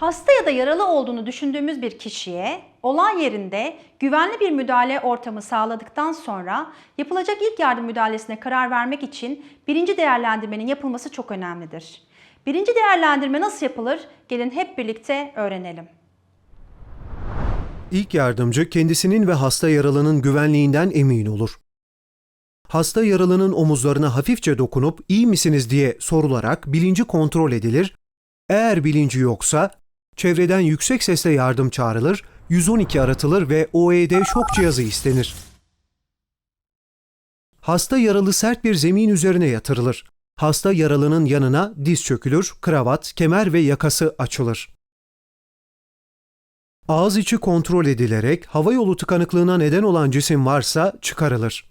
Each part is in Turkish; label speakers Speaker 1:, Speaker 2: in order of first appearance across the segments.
Speaker 1: Hasta ya da yaralı olduğunu düşündüğümüz bir kişiye olay yerinde güvenli bir müdahale ortamı sağladıktan sonra yapılacak ilk yardım müdahalesine karar vermek için birinci değerlendirmenin yapılması çok önemlidir. Birinci değerlendirme nasıl yapılır? Gelin hep birlikte öğrenelim.
Speaker 2: İlk yardımcı kendisinin ve hasta yaralının güvenliğinden emin olur. Hasta yaralının omuzlarına hafifçe dokunup iyi misiniz diye sorularak bilinci kontrol edilir. Eğer bilinci yoksa çevreden yüksek sesle yardım çağrılır, 112 aratılır ve OED şok cihazı istenir. Hasta yaralı sert bir zemin üzerine yatırılır. Hasta yaralının yanına diz çökülür, kravat, kemer ve yakası açılır. Ağız içi kontrol edilerek hava yolu tıkanıklığına neden olan cisim varsa çıkarılır.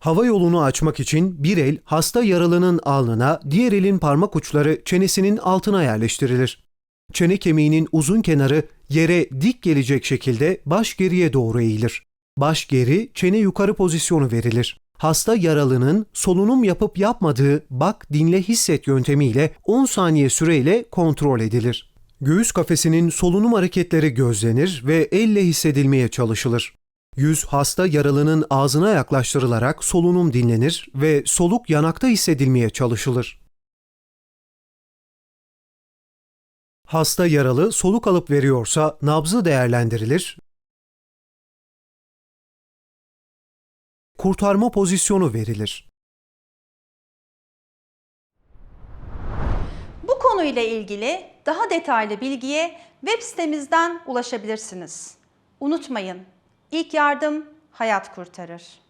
Speaker 2: Hava yolunu açmak için bir el hasta yaralının alnına, diğer elin parmak uçları çenesinin altına yerleştirilir. Çene kemiğinin uzun kenarı yere dik gelecek şekilde baş geriye doğru eğilir. Baş geri, çene yukarı pozisyonu verilir. Hasta yaralının solunum yapıp yapmadığı bak dinle hisset yöntemiyle 10 saniye süreyle kontrol edilir. Göğüs kafesinin solunum hareketleri gözlenir ve elle hissedilmeye çalışılır. Yüz hasta yaralının ağzına yaklaştırılarak solunum dinlenir ve soluk yanakta hissedilmeye çalışılır. Hasta yaralı soluk alıp veriyorsa nabzı değerlendirilir. Kurtarma pozisyonu verilir.
Speaker 1: Bu konuyla ilgili daha detaylı bilgiye web sitemizden ulaşabilirsiniz. Unutmayın, ilk yardım hayat kurtarır.